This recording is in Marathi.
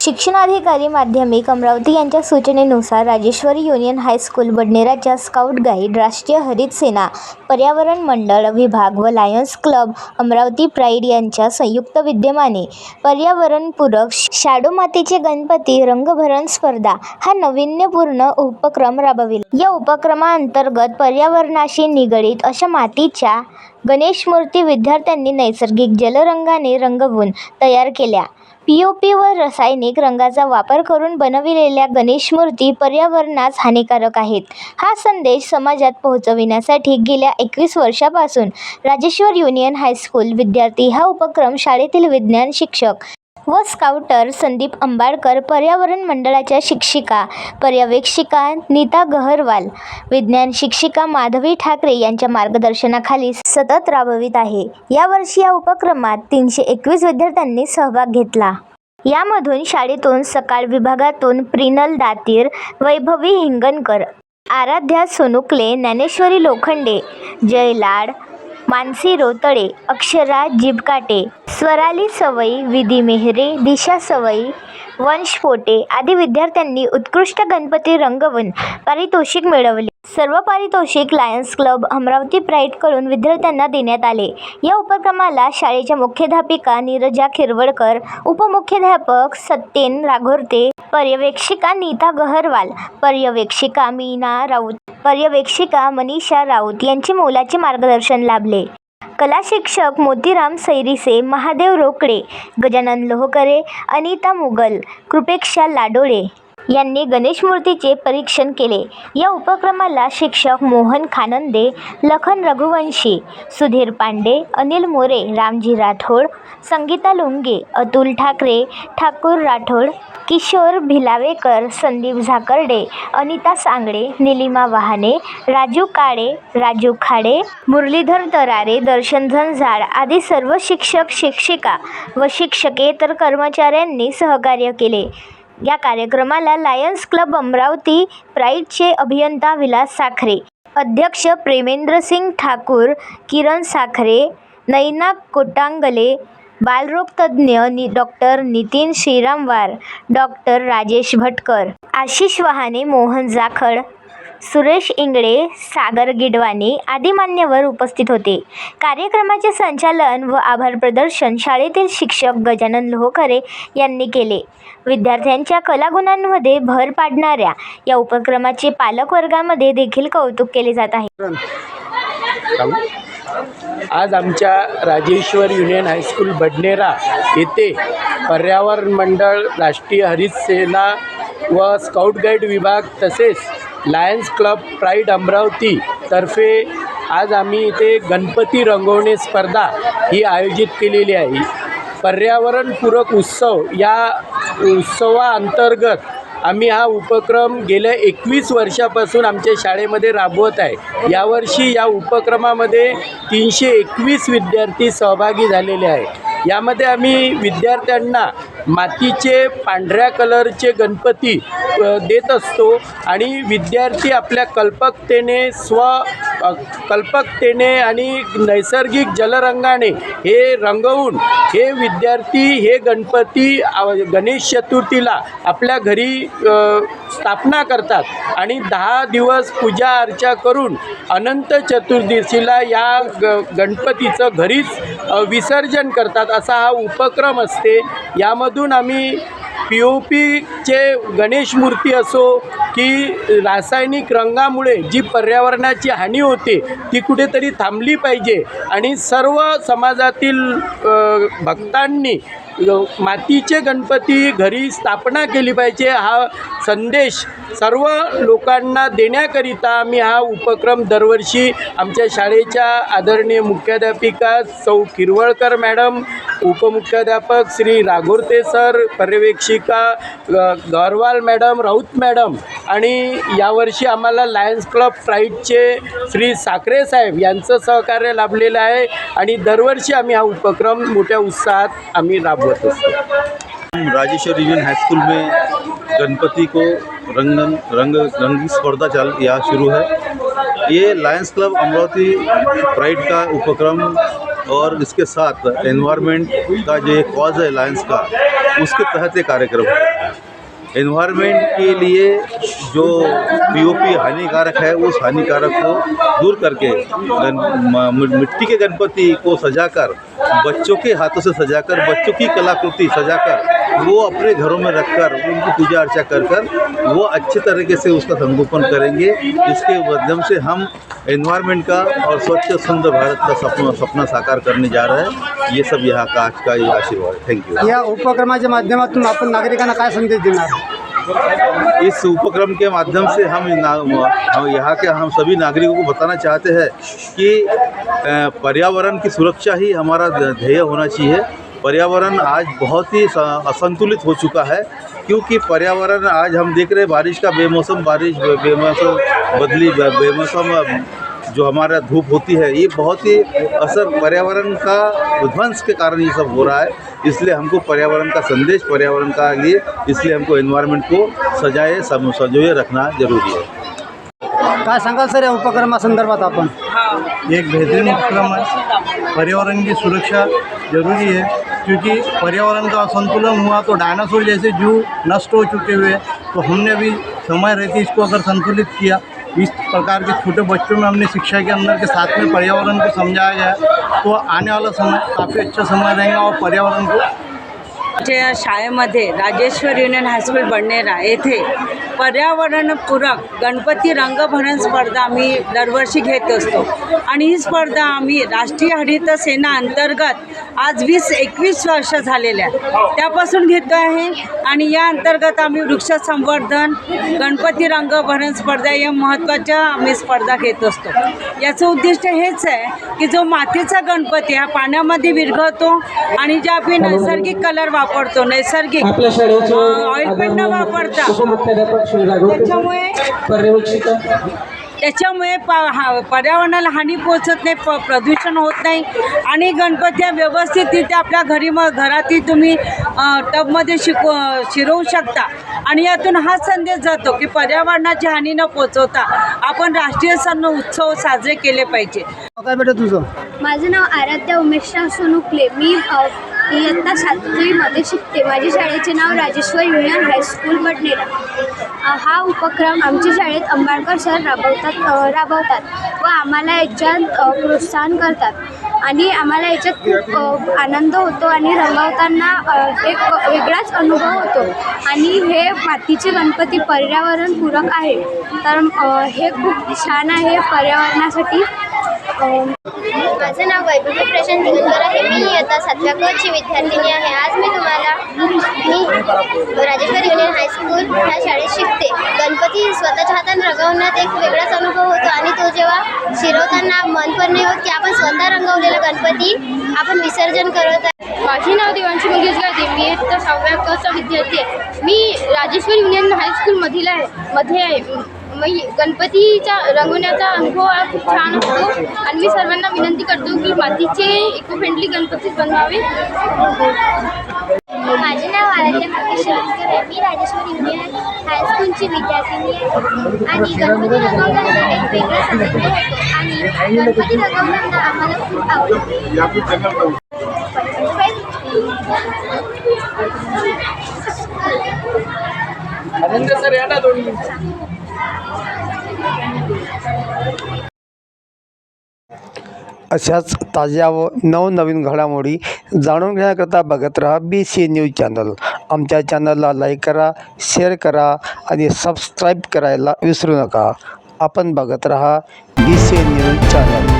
शिक्षणाधिकारी माध्यमिक अमरावती यांच्या सूचनेनुसार राजेश्वरी युनियन हायस्कूल बडनेराच्या स्काउट गाईड राष्ट्रीय हरित सेना पर्यावरण मंडळ विभाग व लायन्स क्लब अमरावती प्राईड यांच्या संयुक्त विद्यमाने पर्यावरणपूरक शाडू मातीचे गणपती रंगभरण स्पर्धा हा नाविन्यपूर्ण उपक्रम राबविला. या उपक्रमाअंतर्गत पर्यावरणाशी निगडीत अशा मातीच्या गणेश मूर्ती विद्यार्थ्यांनी नैसर्गिक जलरंगाने रंगवून तयार केल्या. पी ओ पी व रासायनिक रंगाचा वापर करून बनविलेल्या गणेश मूर्ती पर्यावरणास हानिकारक आहेत. हा संदेश समाजात पोहोचविण्यासाठी गेल्या एकवीस वर्षापासून राजेश्वर युनियन हायस्कूल विद्यार्थी हा उपक्रम शाळेतील विज्ञान शिक्षक व स्काउटर संदीप अंबाडकर पर्यावरण मंडळाच्या शिक्षिका पर्यवेक्षिका नीता गहरवाल विज्ञान शिक्षिका माधवी ठाकरे यांच्या मार्गदर्शनाखाली सतत राबवित आहे. यावर्षी या उपक्रमात तीनशे एकवीस विद्यार्थ्यांनी सहभाग घेतला. यामधून शाळेतून सकाळ विभागातून प्रिनल दातीर वैभवी हिंगणकर आराध्या सोनुकले ज्ञानेश्वरी लोखंडे जय लाड मानसी रोतळे अक्षरा जिबकाटे स्वराली सवई विधी मेहरे दिशा सवई वंश पोटे आदी विद्यार्थ्यांनी उत्कृष्ट गणपती रंगवून पारितोषिक मिळवले. सर्व पारितोषिक लायन्स क्लब अमरावती प्राईडकडून विद्यार्थ्यांना देण्यात आले. या उपक्रमाला शाळेच्या मुख्याध्यापिका नीरजा खिरवडकर उपमुख्याध्यापक सत्येन राघोरते पर्यवेक्षिका नीता गहरवाल पर्यवेक्षिका मीना राऊत पर्यवेक्षिका मनीषा राऊत यांचे मोलाचे मार्गदर्शन लाभले. कला शिक्षक मोतीराम सैरिसे महादेव रोकडे गजानन लोहकरे अनिता मुगल कृपेक्षा लाडोळे. यांनी गणेश मूर्तीचे परीक्षण केले. या उपक्रमाला शिक्षक मोहन खानंदे लखन रघुवंशी सुधीर पांडे अनिल मोरे रामजी राठोड संगीता लुंगे अतुल ठाकरे ठाकूर राठोड किशोर भिलावेकर संदीप झाकर्डे अनिता सांगडे निलिमा वहाने राजू काळे राजू खाडे मुरलीधर तरारे दर्शन झंझाड आदी सर्व शिक्षक शिक्षिका व शिक्षकेतर कर्मचाऱ्यांनी सहकार्य केले. या कार्यक्रमाला लायन्स क्लब अमरावती प्राईडचे अभियंता विलास साखरे अध्यक्ष प्रेमेंद्रसिंग ठाकूर किरण साखरे नैना कोटांगले बालरोगतज्ञ नि डॉक्टर नितीन श्रीरामवार डॉक्टर राजेश भटकर आशिष वहाने मोहन जाखड सुरेश इंगळे सागर गिडवाणी आदी मान्यवर उपस्थित होते. कार्यक्रमाचे संचालन व आभार प्रदर्शन शाळेतील शिक्षक गजानन लोहखरे यांनी केले. विद्यार्थ्यांच्या कलागुणांमध्ये भर पाडणाऱ्या या उपक्रमाचे पालकवर्गामध्ये देखील कौतुक केले जात आहे. आज आमच्या राजेश्वर युनियन हायस्कूल बडनेरा येथे पर्यावरण मंडळ राष्ट्रीय हरित सेना व स्काउट गाईड विभाग तसेच लायन्स क्लब प्राईड अमरावती तर्फे आज आम्ही इथे गणपती रंगवणे स्पर्धा ही आयोजित केलेली आहे. पर्यावरणपूरक उत्सव या उत्सवाअंतर्गत आम्ही हा उपक्रम गेल्या एकवीस वर्षापासून आमच्या शाळेमध्ये राबवत आहे. यावर्षी या उपक्रमामध्ये तीनशे एकवीस विद्यार्थी सहभागी झालेले आहेत. यामध्ये आम्ही विद्यार्थ्यांना मातीचे पांढऱ्या कलरचे गणपती देत असतो आणि विद्यार्थी आपल्या कल्पकतेने स्व कल्पकतेने आणि नैसर्गिक जलरंगाने हे रंगवून हे विद्यार्थी हे गणपती गणेश चतुर्थीला आपल्या घरी स्थापना करतात आणि दहा दिवस पूजा अर्चा करून अनंत चतुर्दशीला या ग गणपतीचं घरीच विसर्जन करतात. असा हा उपक्रम असते. यामधून आम्ही पी ओ पीचे गणेश मूर्ती असो की रासायनिक रंगामुळे जी पर्यावरणाची हानी होते ती कुठेतरी थांबली पाहिजे. आणि सर्व समाजातील भक्तांनी मातीचे गणपती घरी स्थापना केली पाहिजे हा संदेश सर्व लोकांना देण्याकरिता आम्ही हा उपक्रम दरवर्षी आमच्या शाळेच्या आदरणीय मुख्याध्यापिका सौ किरवळकर मॅडम उपमुख्याध्यापक श्री राघोरते सर पर्यवेक्षिका ग- गरवाल मॅडम राऊत मॅडम आणि यावर्षी आम्हाला लायन्स क्लब फ्राईटचे श्री साखरे साहेब यांचं सहकार्य लाभलेलं आहे आणि दरवर्षी आम्ही हा उपक्रम मोठ्या उत्साहात आम्ही राबवत असतो राजेश्वर रीजन हाई स्कूल में गणपति को रंगन, रंग, रंगी स्पर्धा चल, या शुरू है। ये लायंस क्लब अमरावती प्राइड का उपक्रम और इसके साथ एनवायरनमेंट का जो कॉज है लायंस का, उसके तहत ये कार्यक्रम है। एनवायरनमेंट के लिए जो पीओपी हानिकारक है, उस हानिकारक को दूर करके मिट्टी के गणपति को सजाकर, बच्चों के हाथों से सजाकर, बच्चों की कलाकृति सजाकर वो अपने घरों में रखकर उनकी पूजा अर्चा कर कर वो अच्छे तरीके से उसका संगोपन करेंगे। इसके माध्यम से हम एनवायरनमेंट का और स्वच्छ सुंदर भारत का सपना सपना साकार करने जा रहे हैं। ये सब यहाँ का आज का ये आशीर्वाद थैंक यू या उपक्रमाच्या माध्यमातून आपण नागरिकांना काय संदेश देणार इस उपक्रम के माध्यम से हम यहाँ के हम सभी नागरिकों को बताना चाहते हैं कि पर्यावरण की सुरक्षा ही हमारा ध्येय होना चाहिए। पर्यावरण आज बहुत ही असंतुलित हो चुका है क्योंकि पर्यावरण आज हम देख रहे हैं बारिश का बेमौसम बारिश बेमौसम बदली बेमौसम जो हमारा धूप होती है ये बहुत ही असर पर्यावरण का विध्वंस के कारण ये सब हो रहा है। इसलिए हमको पर्यावरण का संदेश पर्यावरण का लिए इसलिए हमको एनवायरनमेंट को सजाए संजोए रखना ज़रूरी है। काय सांगाल सर या उपक्रमासंदर्भात आपण? एक बेहतरीन उपक्रम है पर्यावरण की सुरक्षा ज़रूरी है। क्योंकि पर्यावरण का असंतुलन हुआ तो डायनासोर जैसे जीव नष्ट हो चुके हुए तो हमने भी समय रहते इसको अगर संतुलित किया। इस प्रकार के छोटे बच्चों में हमने शिक्षा के अंदर के साथ में पर्यावरण को समझाया गया तो आने वाला समय काफ़ी अच्छा समय रहेगा और पर्यावरण को आमच्या शाळेमध्ये राजेश्वर युनियन हायस्कूल बडनेरा येथे पर्यावरणपूरक गणपती रंगभरण स्पर्धा आम्ही दरवर्षी घेत असतो. आणि ही स्पर्धा आम्ही राष्ट्रीय हरित सेना अंतर्गत आज वीस एकवीस वर्ष झालेल्या आहेत. त्यापासून घेतो आहे. आणि या अंतर्गत आम्ही वृक्ष संवर्धन गणपती रंगभरण स्पर्धा या महत्त्वाच्या आम्ही स्पर्धा घेत असतो. याचं उद्दिष्ट हेच आहे की जो मातीचा गणपती हा पाण्यामध्ये विरघळतो आणि जे आपण नैसर्गिक कलर वापरतो नैसर्गिक शाळेचे ऑइलपेंट न वापरता. त्याच्यामुळे त्याच्यामुळे प हा पर्यावरणाला हानी पोचत नाही प प्रदूषण होत नाही. आणि गणपती व्यवस्थितरित्या आपल्या घरी मग घरातही तुम्ही टबमध्ये शिकव शिरवू शकता. आणि यातून हा संदेश जातो की पर्यावरणाची हानी न पोचवता आपण राष्ट्रीय सण उत्सव साजरे केले पाहिजे. काय बेटा तुझं? माझं नाव आराध्या उमेशराव सोनुकले. मी इयत्ता सातवीमध्ये शिकते. माझ्या शाळेचे नाव Rajeshwar union high school Badnera हा उपक्रम आमच्या शाळेत अंबाडकर सर राबवतात राबवतात व आम्हाला याच्यात प्रोत्साहन करतात. आणि आम्हाला याच्यात खूप आनंद होतो आणि रंगवताना एक वेगळाच अनुभव होतो. आणि हे मातीचे गणपती पर्यावरणपूरक आहे. तर हे खूप छान आहे पर्यावरणासाठी. माझं नाव वैभवी प्रशांत दिगंबर आहे. मी इयत्ता सातव्या कची विद्यार्थिनी आहे. आज मी तुम्हाला मी राजेश्वर युनियन हायस्कूल ह्या शाळेत शिकते. गणपती स्वतःच्या हाताने रंगवण्यात एक वेगळाच अनुभव होतो आणि तो जेव्हा शिरवताना मन पण नाही होत की आपण स्वतः रंगवलेला गणपती आपण विसर्जन करत आहे. माझे नाव देवांशी मंगेश गाते मी इयत्ता सहाव्या कचा विद्यार्थी आहे. मी राजेश्वर युनियन हायस्कूलमधील आहे. मध्ये आहे. मी गणपतीचा रंगवण्याचा अनुभव हा खूप छान असतो. आणि मी सर्वांना विनंती करतो की मातीचे इको फ्रेंडली गणपती बनवावे. माझे नाव आराध्या मुकेश शेलकर आहे. मी राजेश्वर युनियन हायस्कूलची विद्यार्थिनी आहे. आणि गणपती रंगवताना एक वेगळा आनंद होतो. आणि गणपती रंगवताना आम्हाला खूप आवडते. आनंद सर या ना दोन मिनिटं. अशाच ताज्या व नवनवीन घडामोडी जाणून घेण्याकरता बघत राहा बी सी न्यूज चॅनल आमच्या चॅनलला लाईक करा शेअर करा आणि सबस्क्राईब करायला विसरू नका. आपण बघत राहा बी सी न्यूज चॅनल